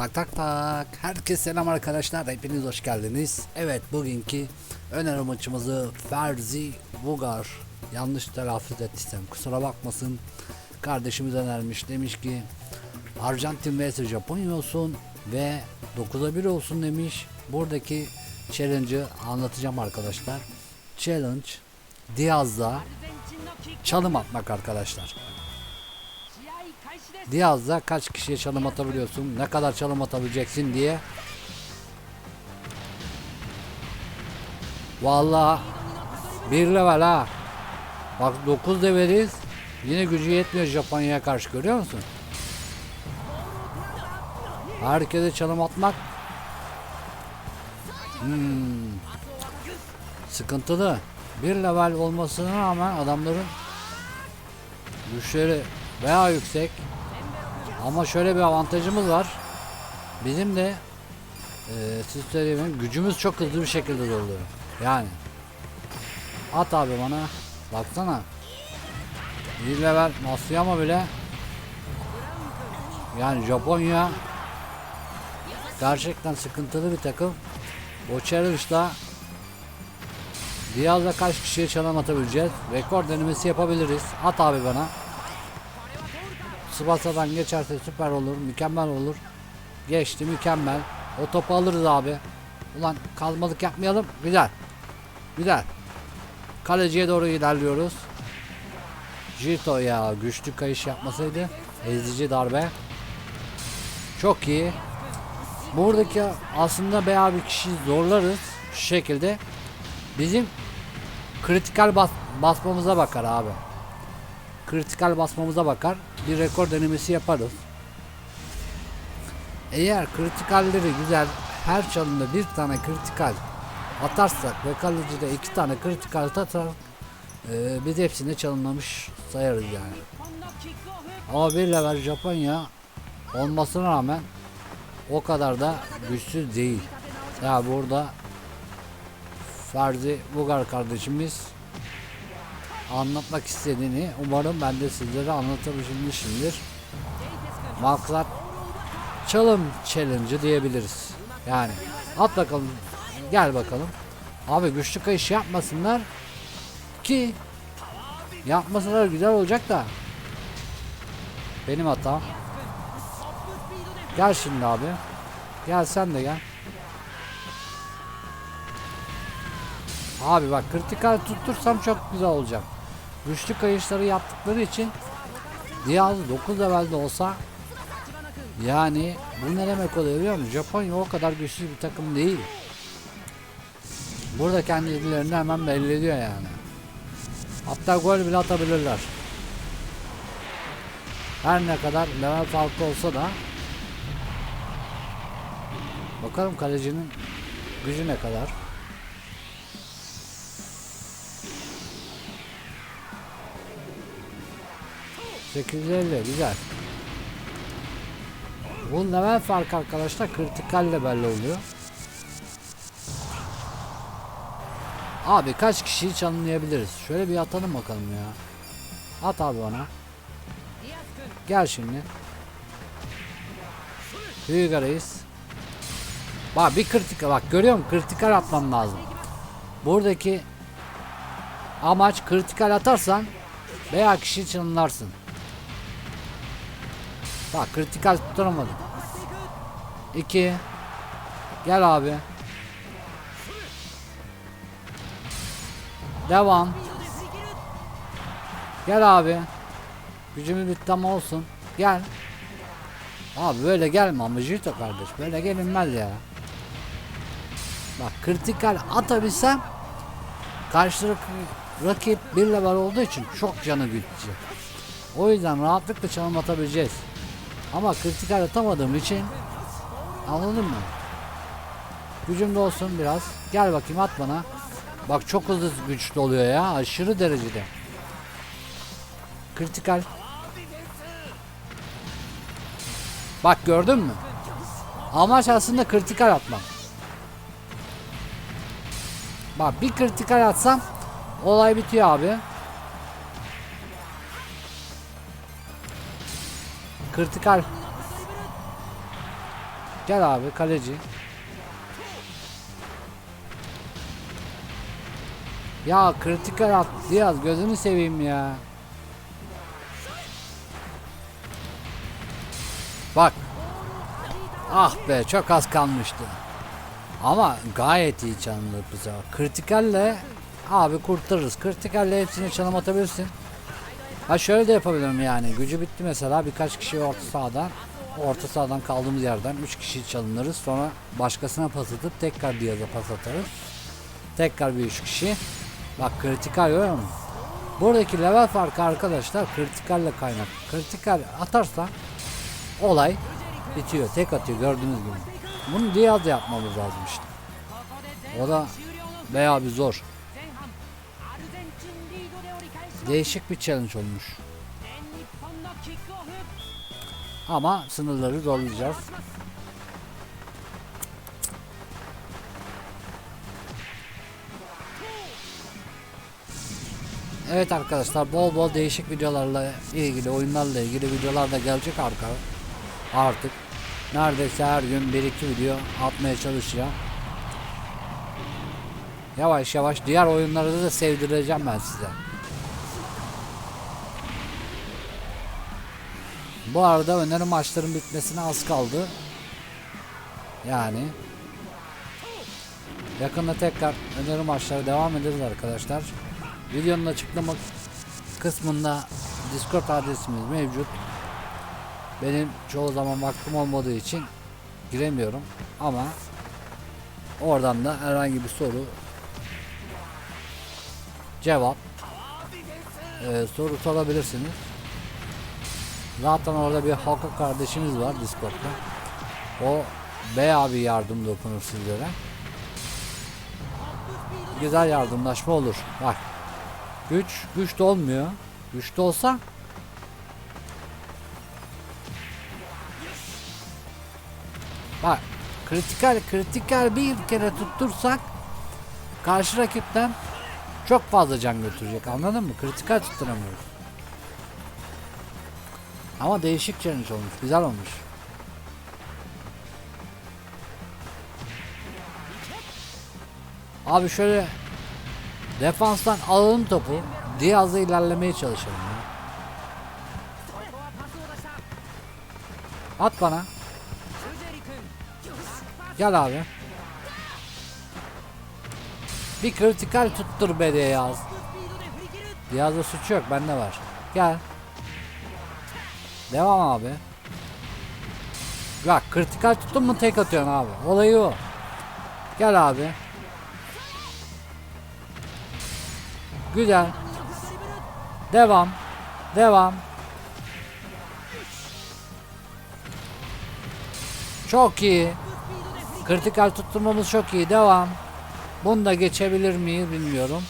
Tak tak tak. Herkese selam arkadaşlar. Hepiniz hoş geldiniz. Evet bugünkü öneri maçımızı Ferzi Vugar yanlış telaffuz ettiysem kusura bakmasın. Kardeşimiz önermiş. Demiş ki Arjantin vs Japonya olsun ve 9'a 1 olsun demiş. Buradaki challenge'ı anlatacağım arkadaşlar. Challenge Diaz'da çalım atmak arkadaşlar. Diaz'da kaç kişiye çalım atabiliyorsun, ne kadar çalım atabileceksin diye. Vallahi bir level ha. Bak 9 leveliz. Yine gücü yetmiyor Japonya'ya karşı görüyor musun? Herkese çalım atmak. Hmm. Sıkıntılı. Bir level olmasına rağmen adamların güçleri veya yüksek. Ama şöyle bir avantajımız var. Bizim de e, siz söyleyeyim gücümüz çok hızlı bir şekilde doluyor. Yani at abi bana. Baksana. Bir level Matsuyama bile yani Japonya gerçekten sıkıntılı bir takım. O challenge'da Diaz'la kaç kişiye çalım atabileceğiz? Rekor denemesi yapabiliriz. At abi bana. Tsubasa'dan geçerse süper olur, mükemmel olur. Geçti, mükemmel. O topu alırız abi. Ulan kalmalık yapmayalım. Güzel. Güzel. Kaleciye doğru ilerliyoruz. Jito ya güçlü kayış yapmasaydı ezici darbe. Çok iyi. Buradaki aslında bayağı bir kişi zorlarız şu şekilde. Bizim kritikal bas basmamıza bakar abi. Kritikal basmamıza bakar. Bir rekor denemesi yaparız. Eğer kritikalleri güzel her çalımda bir tane kritikal atarsak ve kalecide iki tane kritikal atar e, biz hepsini çalımlamış sayarız yani. Ama bir level Japonya olmasına rağmen o kadar da güçsüz değil. Ya burada Ferdi Bugar kardeşimiz anlatmak istediğini umarım ben de sizlere anlatabilmişimdir. Maksat çalım challenge diyebiliriz. Yani at bakalım gel bakalım. Abi güçlü kayış yapmasınlar ki yapmasalar güzel olacak da benim hatam. Gel şimdi abi. Gel sen de gel. Abi bak kritikal tuttursam çok güzel olacak. Güçlü kayışları yaptıkları için Diaz 9 levelde olsa yani bu ne demek oluyor biliyor musun? Japonya o kadar güçlü bir takım değil. Burada kendilerini hemen belli ediyor yani. Hatta gol bile atabilirler. Her ne kadar level farkı olsa da Bakalım kalecinin gücü ne kadar. ...850 güzel. Bu level farkı arkadaşlar kritikalle belli oluyor. Abi kaç kişiyi çalınlayabiliriz? Şöyle bir atalım bakalım ya. At abi bana. Gel şimdi. Hyuga reis. Bak bir kritikal bak görüyor musun? Kritikal atmam lazım. Buradaki amaç kritikal atarsan veya kişi çalınlarsın. Bak kritikal tutturamadım. 2 Gel abi. Devam. Gel abi. Gücümü bir tam olsun. Gel. Abi böyle gelme ama Jito kardeş. Böyle gelinmez ya. Bak kritikal atabilsem karşı rakip bir level olduğu için çok canı güçlü. O yüzden rahatlıkla çalım atabileceğiz. Ama kritikal atamadığım için anladın mı? Gücüm olsun biraz. Gel bakayım at bana. Bak çok hızlı güçlü oluyor ya. Aşırı derecede. Kritikal. Bak gördün mü? Amaç aslında kritikal atmak. Bak bir kritikal atsam olay bitiyor abi. Kritikal. Gel abi kaleci. Ya kritikal at Diaz gözünü seveyim ya. Bak. Ah be çok az kalmıştı. Ama gayet iyi çalımlı bu. Kritikalle abi kurtarırız. Kritikalle hepsini çalım atabilirsin. Ha şöyle de yapabilirim yani. Gücü bitti mesela birkaç kişi orta sahadan orta sahadan kaldığımız yerden 3 kişi çalınırız. Sonra başkasına pas atıp tekrar Diaz'a pas atarız. Tekrar bir 3 kişi. Bak kritikal görüyor musun? Buradaki level farkı arkadaşlar kritikalle kaynak. Kritikal atarsa olay bitiyor. Tek atıyor gördüğünüz gibi. Bunu Diaz da yapmamız lazım işte. O da bayağı bir zor. Değişik bir challenge olmuş. Ama sınırları zorlayacağız. Evet arkadaşlar bol bol değişik videolarla ilgili oyunlarla ilgili videolar da gelecek arka artık. Neredeyse her gün 1-2 video atmaya çalışacağım. Yavaş yavaş diğer oyunları da sevdireceğim ben size. Bu arada öneri maçların bitmesine az kaldı. Yani yakında tekrar öneri maçları devam ederiz arkadaşlar. Videonun açıklama kısmında Discord adresimiz mevcut. Benim çoğu zaman vaktim olmadığı için giremiyorum ama oradan da herhangi bir soru cevap e, soru sorabilirsiniz. Zaten orada bir Hakan kardeşimiz var Discord'da. O bayağı bir yardım dokunur sizlere. Güzel yardımlaşma olur. Bak. Güç, güç de olmuyor. Güç de olsa Bak kritikal kritikal bir kere tuttursak karşı rakipten çok fazla can götürecek anladın mı? Kritikal tutturamıyoruz. Ama değişik challenge olmuş. Güzel olmuş. Abi şöyle defanstan alalım topu. Diaz'la ilerlemeye çalışalım. Ya. At bana. Gel abi. Bir kritikal tuttur be Diaz. Diaz'da suç yok bende var. Gel. Devam abi. Bak kritikal tuttun mu tek atıyorsun abi. Olayı o. Gel abi. Güzel. Devam. Devam. Çok iyi. Kritikal tutturmamız çok iyi. Devam. Bunu da geçebilir miyiz bilmiyorum.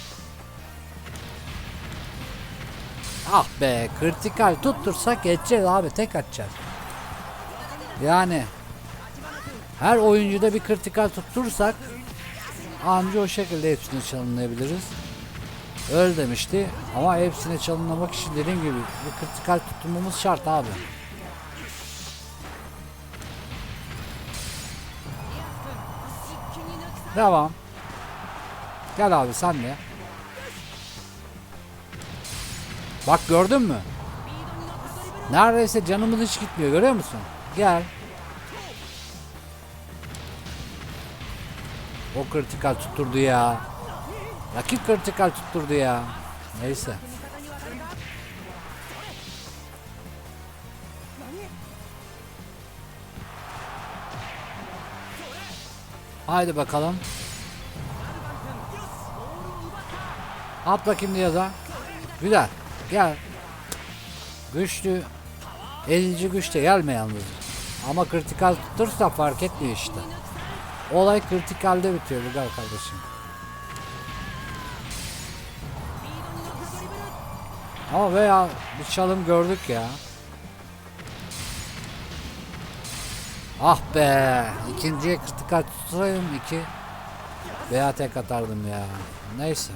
Ah be kritikal tuttursak geçeceğiz abi tek atacağız. Yani her oyuncuda bir kritikal tuttursak anca o şekilde hepsini çalınlayabiliriz. Öyle demişti ama hepsini çalınlamak için dediğim gibi bir kritikal tutturmamız şart abi. Devam. Gel abi sen de. Bak gördün mü? Neredeyse canımız hiç gitmiyor görüyor musun? Gel. O kritikal tutturdu ya. Rakip kritikal tutturdu ya. Neyse. Haydi bakalım. At bakayım Diyaza. Güzel. Gel. Güçlü. Ezici güçte gelme yalnız. Ama kritikal tutursa fark etmiyor işte. Olay kritikalde bitiyor güzel kardeşim. Ama veya bir çalım gördük ya. Ah be. ikinciye kritikal tutsaydım iki veya tek atardım ya. Neyse.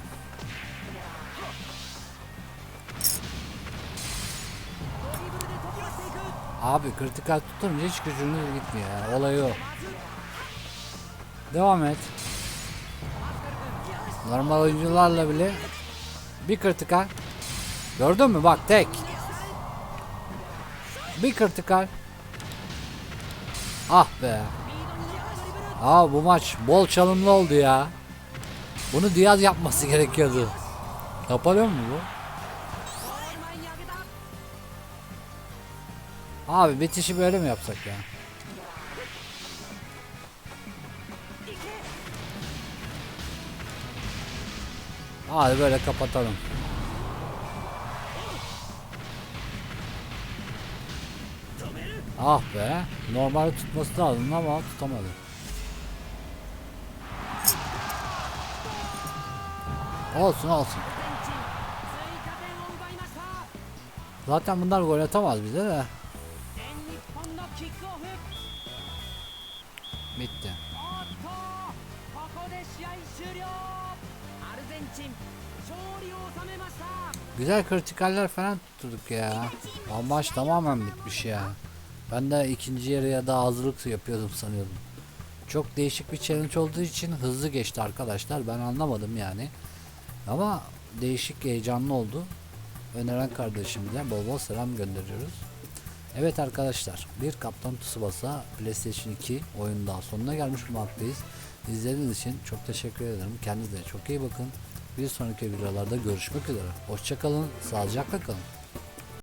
Abi kritikal tutunca hiç gücünüz gitmiyor yani. Olayı o. Devam et. Normal oyuncularla bile bir kritikal. Gördün mü bak tek. Bir kritikal. Ah be. Aa bu maç bol çalımlı oldu ya. Bunu Diaz yapması gerekiyordu. Yapalıyor mu bu? Abi bitişi böyle mi yapsak ya? Hadi böyle kapatalım. Ah be. Normal tutması lazım ama tutamadı. Olsun olsun. Zaten bunlar gol atamaz bize de. Bitti. ここで試合終了アルゼンチン勝利を収めました Güzel kritikaller falan tutturduk ya. Ama maç tamamen bitmiş ya. Ben de ikinci yarıya daha hazırlık yapıyordum sanıyordum. Çok değişik bir challenge olduğu için hızlı geçti arkadaşlar. Ben anlamadım yani. Ama değişik heyecanlı oldu. Öneren kardeşimize bol bol selam gönderiyoruz. Evet arkadaşlar bir Kaptan Tsubasa PlayStation 2 oyun daha sonuna gelmiş bulunmaktayız. İzlediğiniz için çok teşekkür ederim. Kendinize çok iyi bakın. Bir sonraki videolarda görüşmek üzere. Hoşçakalın, sağlıcakla kalın.